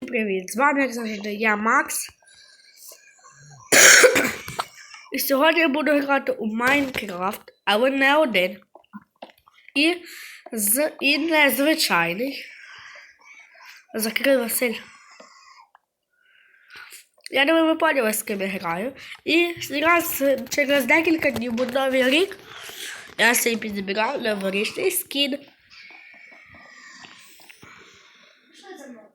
Привіт! З вами, як завжди, я Макс. І сьогодні я буду грати у Майнкрафт, але не один. І, з, і незвичайний. Закрив Василь. Я думаю, ви поняли, з ким я граю. І зараз, через декілька днів буде новий рік. Я собі підбирав новорічний скін. Що за мова?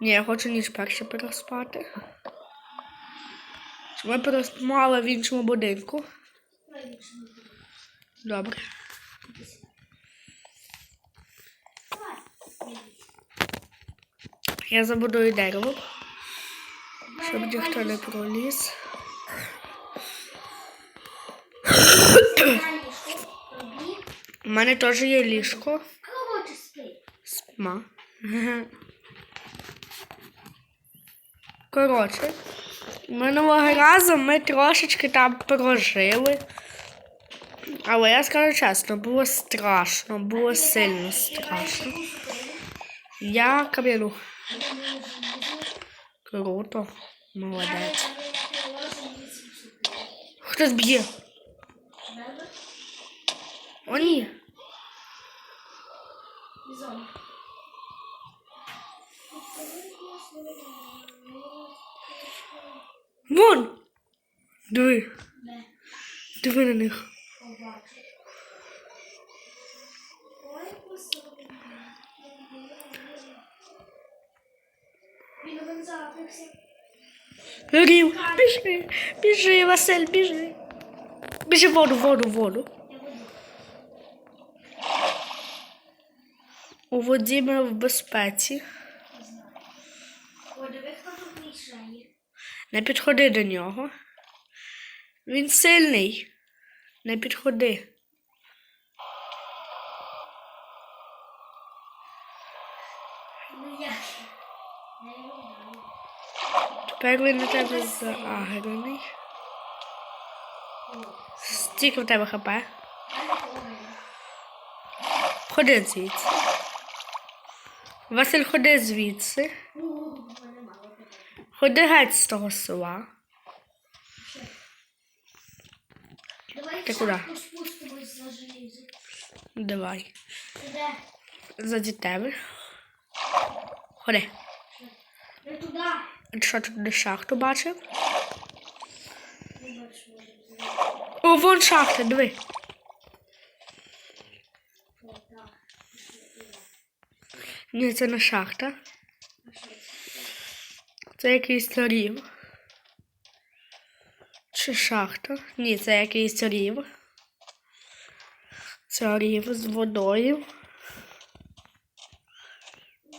Ні, я хочу ніж перше переспати. Щоб ми переспали в іншому будинку. Добре. Я забудую дерево, щоб ніхто не проліз. У мене теж є ліжко. Спма. Коротше, минулого разу ми трошечки там прожили. Але я скажу чесно, було страшно, було сильно страшно. Я кам'яну. Круто. Молодець. Хтось б'є. О, ні. Диви, диви на них. Рів, біжи, біжи, Василь, біжи. Біжи в воду, в воду, в воду. У воді ми в безпеці. Не підходи до нього. Він сильний. Не підходи. Тепер він на тебе заагрений. Стільки в тебе хп. Ходи звідси. Василь, ходи звідси. Ходи геть з того села. Ти куди? за желізо. Давай. Туди. Заді тебе. Ходи. Не туди. Ти Що тут де шахту бачив? Не бачу. О, вон шахта, диви. Туди. Ні, це не шахта. Це? Це якийсь рів. Чи шахта? Ні, це якийсь рів. Це рів з водою. Ну.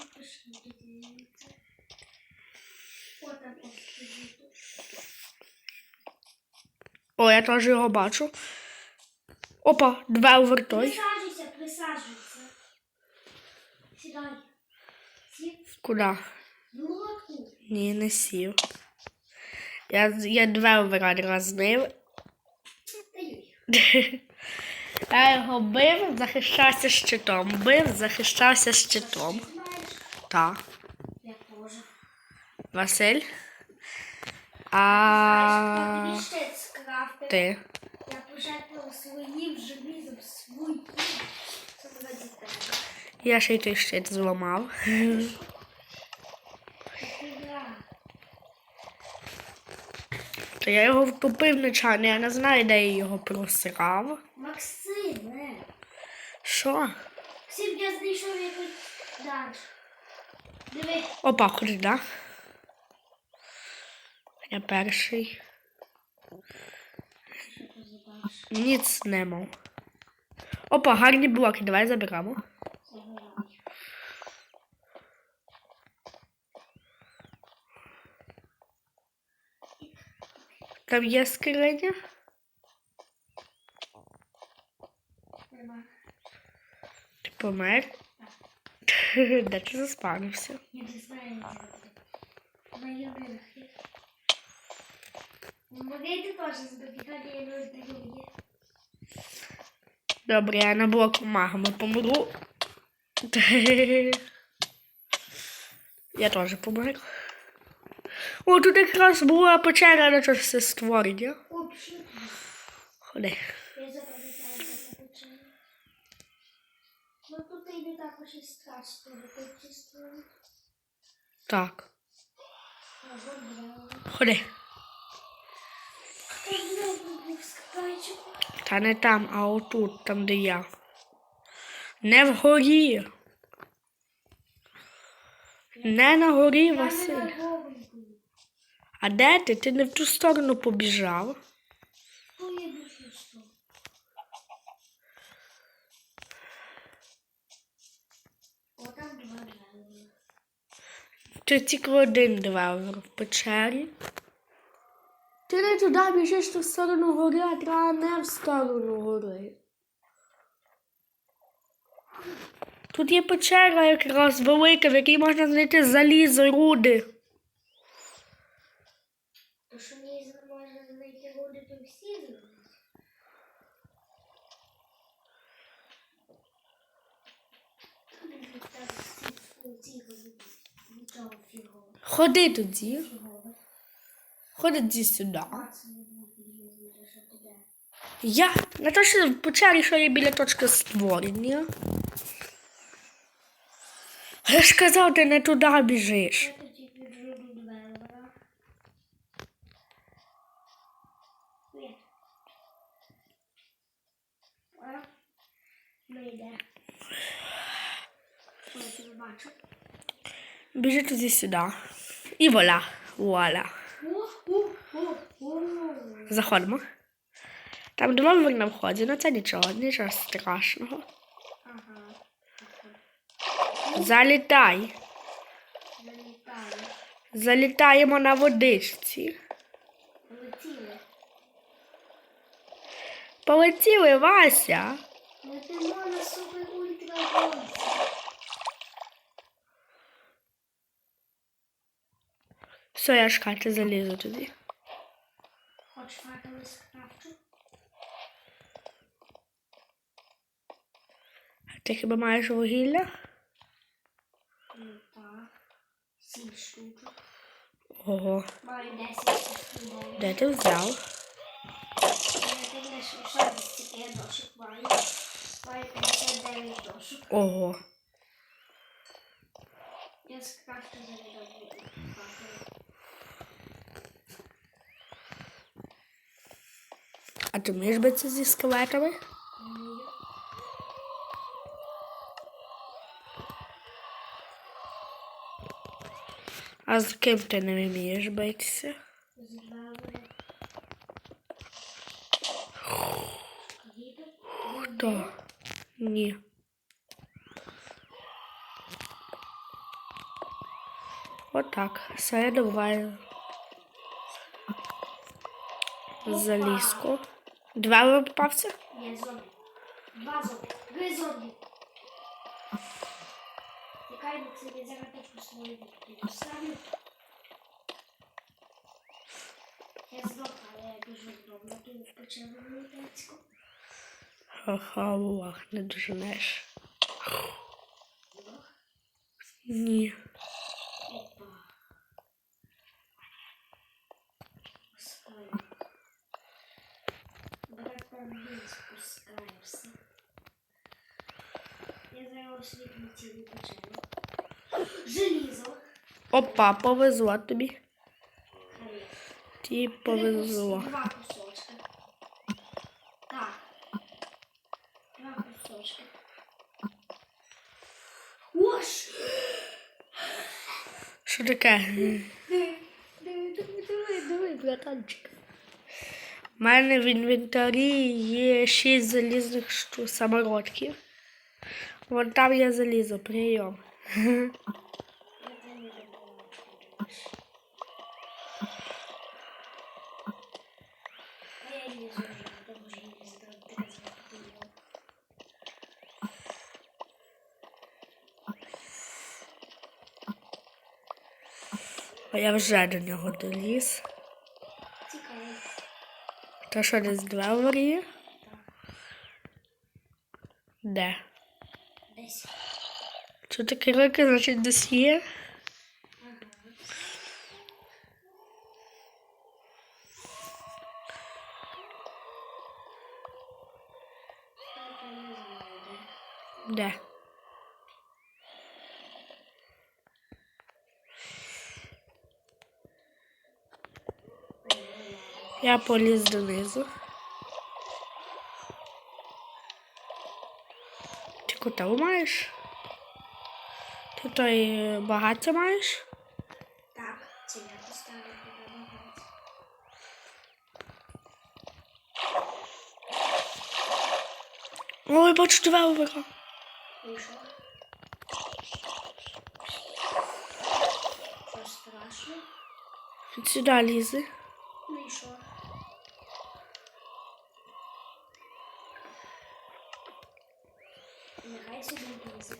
О, я теж його бачу. Опа, два овертой. Присаджуйся, присаджуйся. Сідай. Сів в лодку. Ні, не сів. Я, я два овера знив. Я його бив, захищався щитом. Бив, захищався щитом. Так. Я теж. Василь. А ти. Я пожертвував своїм желізом своїм. Я ще й той щит зламав. То я його втопив нечайно, я не знаю, де я його просрав. Максиме. Що? Максим, я знайшов якийсь данж. Диви. Опа, куди, да? Я перший. Ніц не мав. Опа, гарні блоки, давай заберемо. Там є скриня. Нема. Ти помер. Де ти заспавнився? Я не знаю, теж я не здаю. Добре, я на блоку магами помру. Я теж помер. О, тут якраз була печера на часі створення. Ходи. Ну тут також і страшно. Так. Ходи. Та не там, а отут, там, де я. Не вгорі. Не на горі, Василь. А де ти? Ти не в ту сторону побіжав. Ти тільки один двер в печері. Ти не туди біжиш в сторону гори, а треба не в сторону гори. Тут є печера якраз велика, в якій можна знайти залізо, руди. То що не можна знайти воду, то всі знають. Так, ці- ці голуби. Нічого фігово. Ходи тоді. Ходи тоді сюди. Я. Я на те, що в що є біля точки створення. Я ж казав, ти не туди біжиш. Я йде. Ой, я тебе бачу. Біжи тоді сюди. І. Вуаля. О. Заходимо. Там домовик на вході, ну це нічого, нічого страшного. Залітай. Залітаємо на водичці. Летіли. Полетіли, Вася. Летимо на супер ультра Все, я шкати залізу туди. Хоч факели скрафчу? Ти хіба маєш вугілля? Ну так. Сім штучок. Ого. Маю 10 штучок. Де ти взяв? Я, конечно, ще стільки дошок маю. Маю 59 дошок. Ого. Я скрафчу за недобрі факели. А ти вмієш битися зі скелетами? А з ким ти не вмієш битися? З вами. Хто? Ні. Отак. Все, я добуваю залізку. Два випався? Є зомбі. Два зомбі. Три зомбі. Тікай, це я зараз точку свою відкрию. Ставлю. Я здох, але я дуже добре. Тут почав мультецьку. Ха-ха, вах, не доженеш. Ні. Опа. Спускаю. Не спускаєшся. Я зараз освітлю цілу печеру. Желізо. Опа, повезло тобі. Ті повезло. Два кусочки. Так. Два кусочки. Ош! Що таке? Диви, диви, диви, диви, братанчик. Мене в інвентарі є шість залізних шту самородків. Вон там прийом. Я знаю, де. А я вже до нього доліз. То що десь двері є? Де? Десь. Що таке роки, значить десь є? Де. Де? Ой, ну ладно. Я поліз донизу. Ти кота маєш? Ти той багаття маєш? Так, це я поставлю багато. Ой, бачу. І що? Страшно? Сюди лізе. Ну і що? Нехай собі лізе.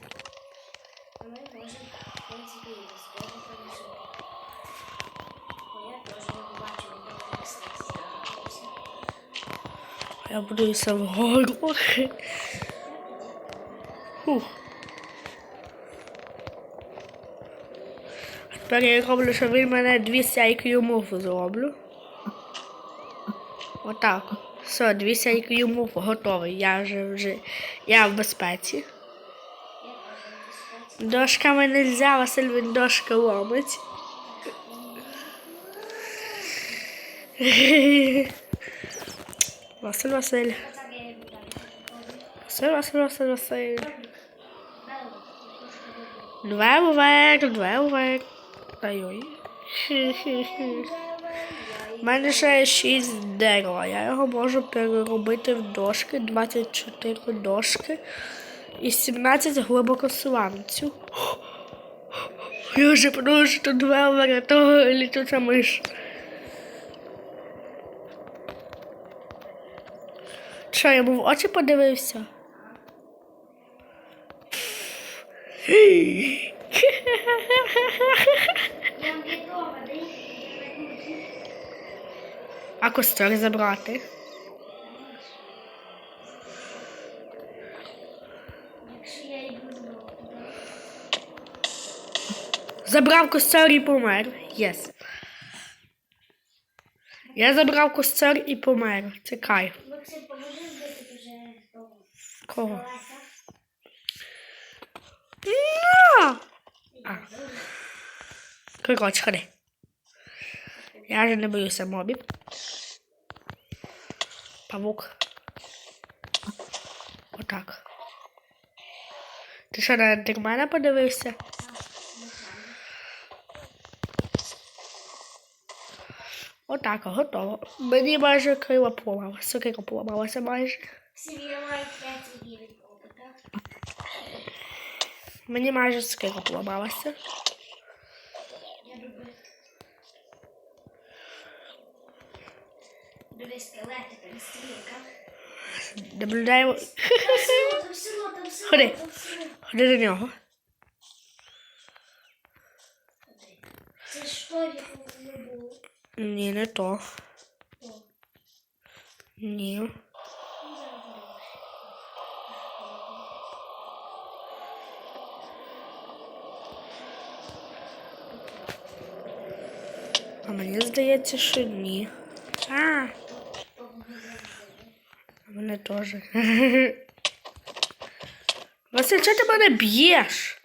А ми можемо, в принципі, і розбити порішити. Бо я теж не бачу, як там мистецтво. Я будуюся вгору. Фух. Тепер я роблю, що він мене 200 IQ move зроблю. Отак. Все, 200 IQ move готовий. Я вже вже. Я в безпеці. Я теж не. Дошками не Василь він дошки ломить. Василь Василь. Василь Василь Василь Василь. Двер вверх, двер вверх. Ой-ой. У мене ще є 6 дерева. Я його можу переробити в дошки, 24 дошки і 17 глибокосванців. Я вже подумав, що тут двері, то літуча миш. Що, я йому в очі подивився? А костер забрати? Забрав костер і помер. Єс. Я забрав костер і помер. Це кайф. Кого? А. Коротше, ходи. Я вже не боюся мобів. Павук. Отак. Ти що на мене подивився? Отак, готово. Мені майже крила поламалося. Крила поламалося майже. Сім'я має 5 рівень. Мені майже скрила поламалася. Я люблю. Диви скелети, там стрілка. Наблюдаємо. Ходи. Ходи до нього. Це ж не було. Ні, не то. Ні. А мені здається, що ні. А, Того не забули. а мене теж. Василь, чого ти мене б'єш?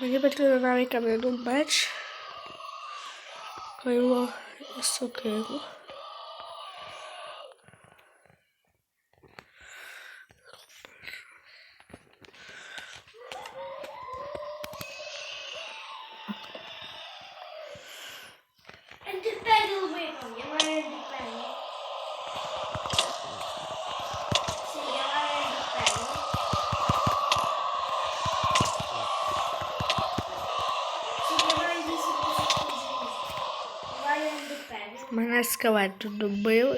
Мені потрібно навіть кам'яну меч. Крило і сокиру. Ендерпедл випав, я маю ендерпедл. Все, я маю ендерпедл. Все, я маю 10 тисяч заліз. Маю ендерпедл. Мене скелет тут добив.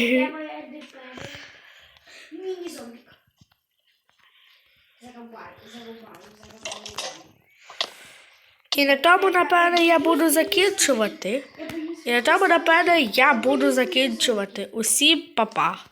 Я маю ендерпедл. Міні-зомбік. Зарубаю, зарубаю, зарубаю. І на тому, напевно, я буду закінчувати. І на тому, напевно, я буду закінчувати. Усім па-па.